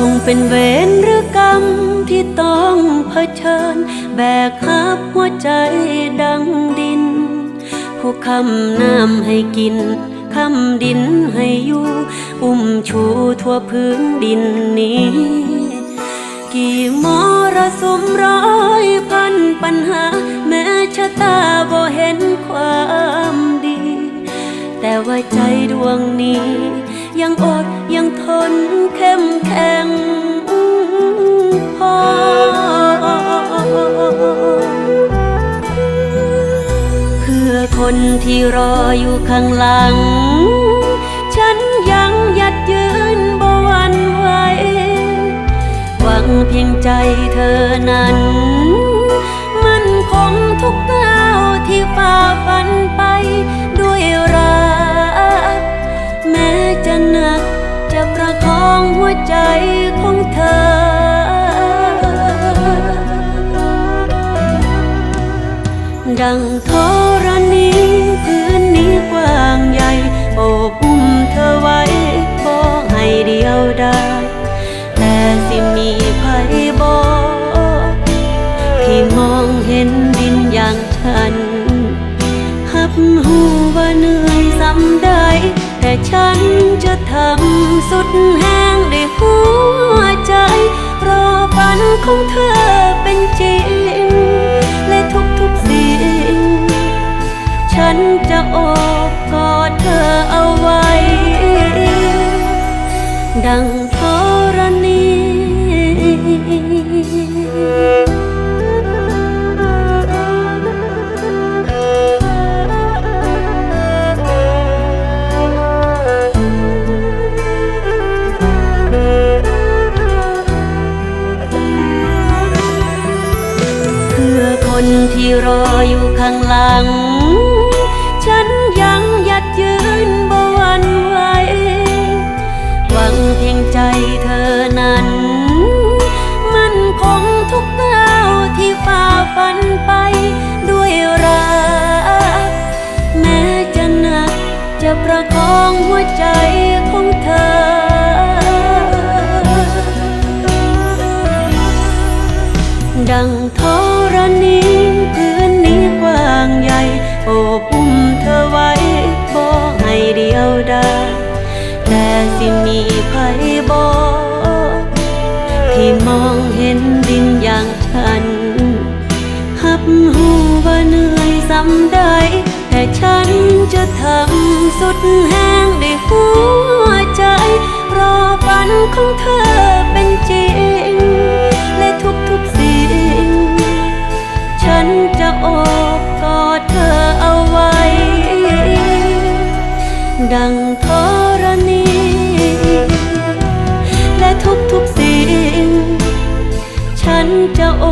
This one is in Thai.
คงเป็นเวรหรือกรรมที่ต้องเผชิญ แบกหับหัวใจดังดิน ผู้คำน้ำให้กินคำดินให้อยู่อุ้มชูทั่วพื้นดินนี้ กี่มรสุมร้อยพันปัญหา แม้ชะตาบ่เห็นความดี แต่ว่าใจดวงนี้ ยังอดยังทนเข้มแข็ง คนที่รออยู่ข้างหลัง ฉันยังยัดยืนบ่หวันไหวหวังเพียงใจเธอนั้น มันคงทุกก้าวที่ฝ่าฟันไปด้วยรา ดังธรณีพื้นนี้กว้างใหญ่โอบอุ้มเธอไว้บ่ให้เดียวได้ แต่สิมีภัยบอกที่มองเห็นดินอย่างฉันหับหูว่าเหนื่อยสำได้ แต่ฉันจะทำสุดแห้งด้วยหัวใจ รอฝันของเธอ ฉันจะโอบกอดเธอเอาไว้ ดังธรณีเพื่อคนที่รออยู่ข้างหลัง ดังธรณีพื้นนี้กว้างใหญ่ โอบอุ้มเธอไว้บ่ให้เดียวได้แต่สิมีภัยบอที่มองเห็นดินอย่างฉันหับหูว่าเหนื่อยสำได้แต่ฉันจะทำสุดแห้งด้วยหัวใจ รอฝันของเธอเป็นจริง ดังธรณี และทุกทุกสิ่ง ฉันจะโอ